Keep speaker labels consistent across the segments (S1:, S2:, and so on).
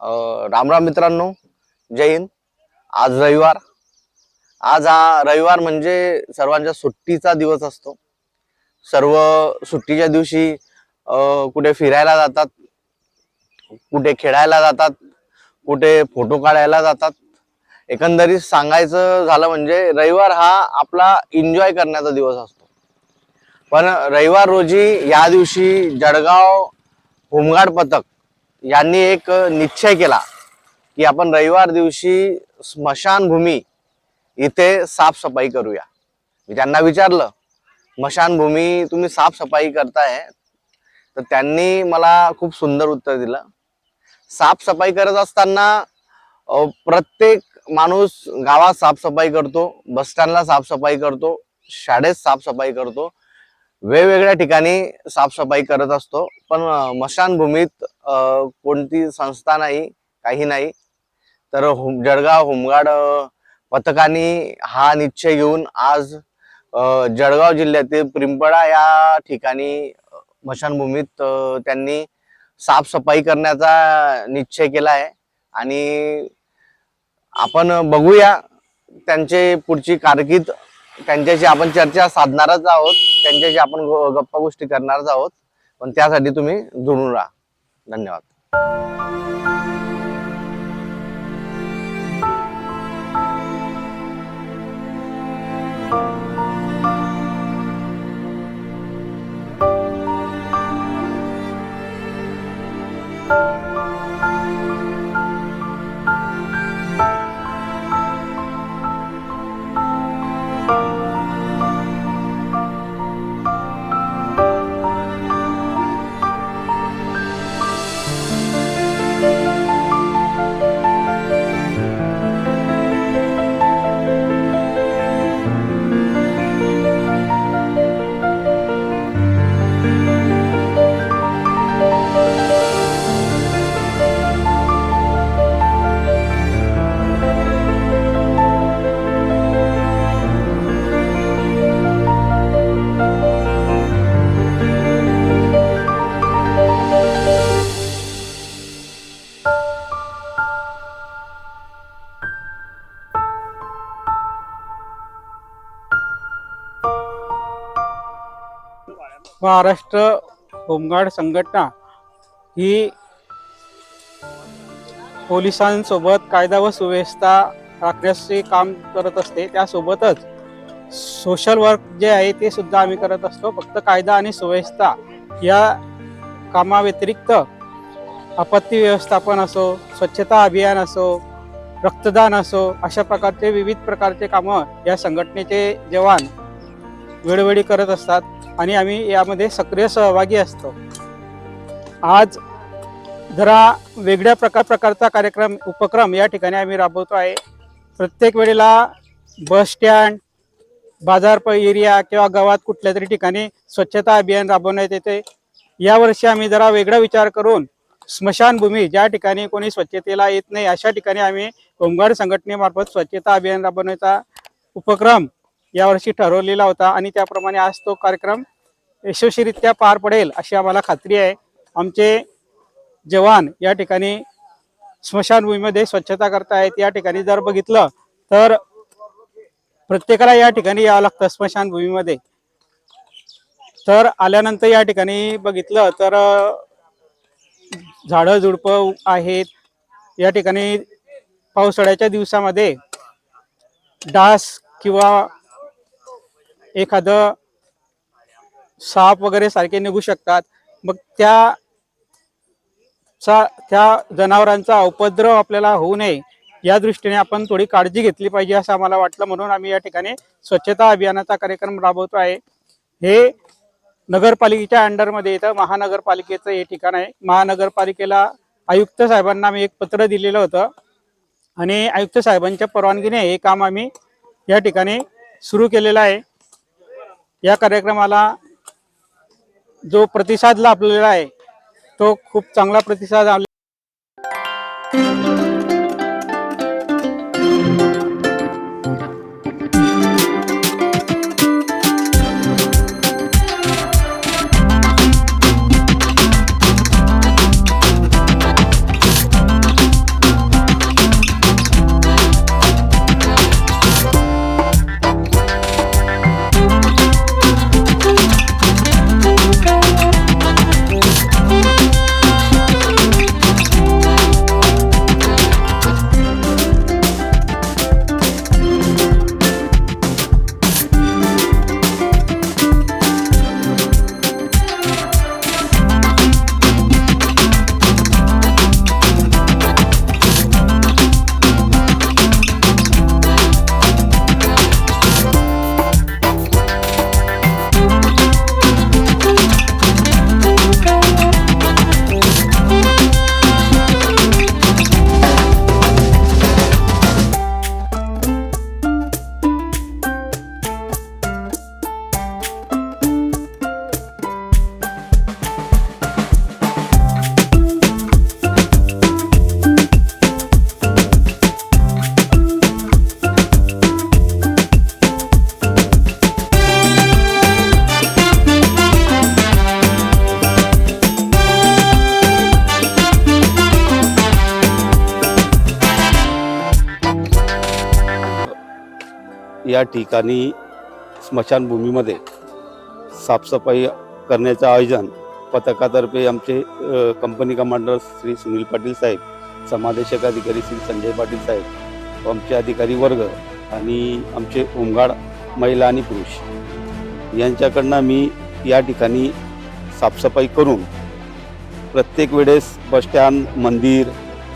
S1: अ, राम राम मित्रांनो जय हिंद. आज रविवार. आज हा रविवार म्हणजे सर्वांच्या सुट्टीचा दिवस असतो. सर्व सुट्टीच्या दिवशी कुठे फिरायला जातात कुठे खेळायला जातात कुठे फोटो काढायला जातात. एकंदरीत सांगायचं झालं म्हणजे रविवार हा आपला एन्जॉय करण्याचा दिवस असतो. पण रविवार रोजी या दिवशी जळगाव होमगार्ड पथक यांनी एक निश्चय केला की आपण रविवार दिवशी स्मशानभूमी इथे साफसफाई करूया. मी त्यांना विचारलं स्मशानभूमी तुम्ही साफसफाई करताय? तर त्यांनी मला खूप सुंदर उत्तर दिलं. साफसफाई करत असताना प्रत्येक माणूस गावात साफसफाई करतो बसस्टँडला साफसफाई करतो शाळेत साफसफाई करतो. वेगवेगळ्या ठिकाणी साफसफाई करत असतो. पण मशानभूमीत कोणती संस्था नाही काही नाही. तर होम जळगाव होमगार्ड पथकाने हा निश्चय घेऊन आज जळगाव जिल्ह्यातील पिंपळा या ठिकाणी मशानभूमीत त्यांनी साफसफाई करण्याचा निश्चय केला आहे. आणि आपण बघूया त्यांचे पुढची कारकीर्द त्यांच्याशी आपण चर्चा साधणारच आहोत. त्यांच्याशी आपण गप्पा गोष्टी करणारच आहोत. पण त्यासाठी तुम्ही जुळून राहा. धन्यवाद.
S2: महाराष्ट्र होमगार्ड संघटना ही पोलिसांसोबत कायदा व सुव्यवस्था राखण्याचे काम करत असते. त्यासोबतच सोशल वर्क जे आहे ते सुद्धा आम्ही करत असतो. फक्त कायदा आणि सुव्यवस्था या कामाव्यतिरिक्त आपत्ती व्यवस्थापन असो स्वच्छता अभियान असो रक्तदान असो अशा प्रकारचे विविध प्रकारचे कामं या संघटनेचे जवान वेळोवेळी करत असतात. आणि आम्ही यामध्ये सक्रिय सहभागी असतो. आज जरा वेगळ्या प्रकार प्रकारचा कार्यक्रम उपक्रम या ठिकाणी आम्ही राबवतो आहे. प्रत्येक वेळेला बस स्टँड बाजारप एरिया किंवा गावात कुठल्या तरी ठिकाणी स्वच्छता अभियान राबवण्यात येते. यावर्षी आम्ही जरा वेगळा विचार करून स्मशानभूमी ज्या ठिकाणी कोणी स्वच्छतेला येत नाही अशा ठिकाणी आम्ही होमगार्ड संघटनेमार्फत स्वच्छता अभियान राबवण्याचा उपक्रम यावर्षी ठरवलेला होता आणि त्याप्रमाणे आज तो कार्यक्रम यशस्वीरित्या पार पडेल अशी आम्हाला खात्री आहे. आमचे जवान या ठिकाणी स्मशानभूमीमध्ये स्वच्छता करतायत या ठिकाणी जर बघितलं तर प्रत्येकाला या ठिकाणी यावं लागतं स्मशानभूमीमध्ये. तर आल्यानंतर या ठिकाणी बघितलं तर झाडं झुडपं आहेत. या ठिकाणी पावसाळ्याच्या दिवसामध्ये डास किंवा एखादं साप वगैरे सारखे निघू शकतात. मग त्या चा त्या जनावरांचा उपद्रव आपल्याला होऊ नये या दृष्टीने आपण थोडी काळजी घेतली पाहिजे असं आम्हाला वाटलं. म्हणून आम्ही या ठिकाणी स्वच्छता अभियानाचा कार्यक्रम राबवतो आहे. हे नगरपालिकेच्या अंडरमध्ये येतं. महानगरपालिकेचं हे ठिकाण आहे. महानगरपालिकेला आयुक्त साहेबांना आम्ही एक पत्र दिलेलं होतं. आणि आयुक्त साहेबांच्या परवानगीने हे काम आम्ही या ठिकाणी सुरू केलेलं आहे. या कार्यक्रमाला जो प्रतिसाद लाभलेला आहे तो खूप चांगला प्रतिसाद
S3: या ठिकाणी स्मशानभूमीमध्ये साफसफाई करण्याचं आयोजन पथकातर्फे आमचे कंपनी कमांडर श्री सुनील पाटील साहेब समादेशक अधिकारी श्री संजय पाटील साहेब आमचे अधिकारी वर्ग आणि आमचे उमगाड महिला आणि पुरुष यांच्याकडनं मी या ठिकाणी साफसफाई करून प्रत्येक वेळेस बसस्टँड मंदिर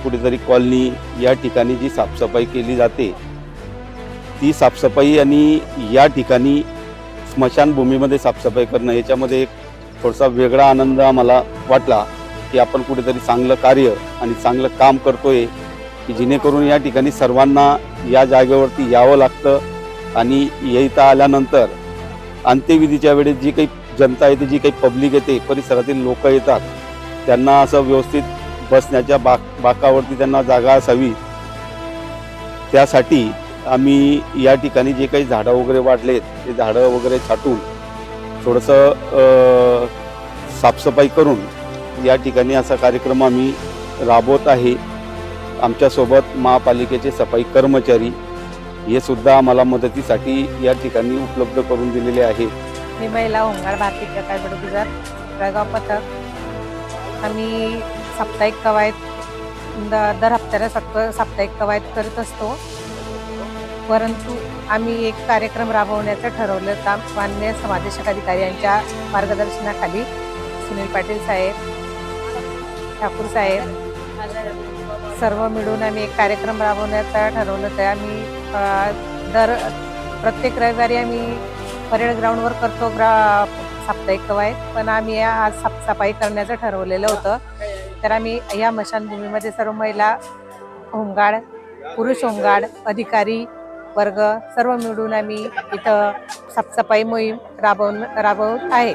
S3: कुठेतरी कॉलनी या ठिकाणी जी साफसफाई केली जाते ती साफसफाई आणि या ठिकाणी स्मशानभूमीमध्ये साफसफाई करणं याच्यामध्ये एक थोडासा वेगळा आनंद आम्हाला वाटला की आपण कुठेतरी चांगलं कार्य आणि चांगलं काम करतोय की जेणेकरून या ठिकाणी सर्वांना या जागेवरती यावं लागतं आणि येता आल्यानंतर अंत्यविधीच्या वेळेस जी काही जनता येते जी काही पब्लिक येते परिसरातील लोक येतात त्यांना असं व्यवस्थित बसण्याच्या बाक बाकावरती त्यांना जागा असावी. त्यासाठी आम्ही या ठिकाणी जे काही झाडं वगैरे वाढलेत ते झाडं वगैरे छाटून थोडंसं साफसफाई करून या ठिकाणी असा कार्यक्रम आम्ही राबवत आहे. आमच्यासोबत महापालिकेचे सफाई कर्मचारी हे सुद्धा आम्हाला मदतीसाठी या ठिकाणी उपलब्ध करून दिलेले आहे
S4: मी महिला होमगार्ड भारती प्रकाश बडगुजर जळगाव पथक. आम्ही साप्ताहिक कवायत द- दर हप्त्याला सप्त साप्ताहिक कवायत करत असतो. परंतु आम्ही एक कार्यक्रम राबवण्याचं ठरवलं होतं. मान्य समादेशक अधिकारी यांच्या मार्गदर्शनाखाली. सुनील पाटील साहेब ठाकूर साहेब सर्व मिळून आम्ही एक कार्यक्रम राबवण्याचं ठरवलं होतं. आम्ही दर प्रत्येक रविवारी आम्ही परेड ग्राउंडवर करतो ग्रा साप्ताहिक कवायत. पण आम्ही या आज साफसफाई करण्याचं ठरवलेलं होतं. तर आम्ही या मशानभूमीमध्ये सर्व महिला होमगार्ड पुरुष होमगार्ड अधिकारी वर्ग सर्व मिळून आम्ही इथं साफसफाई मोहीम राबवून राबवत आहे.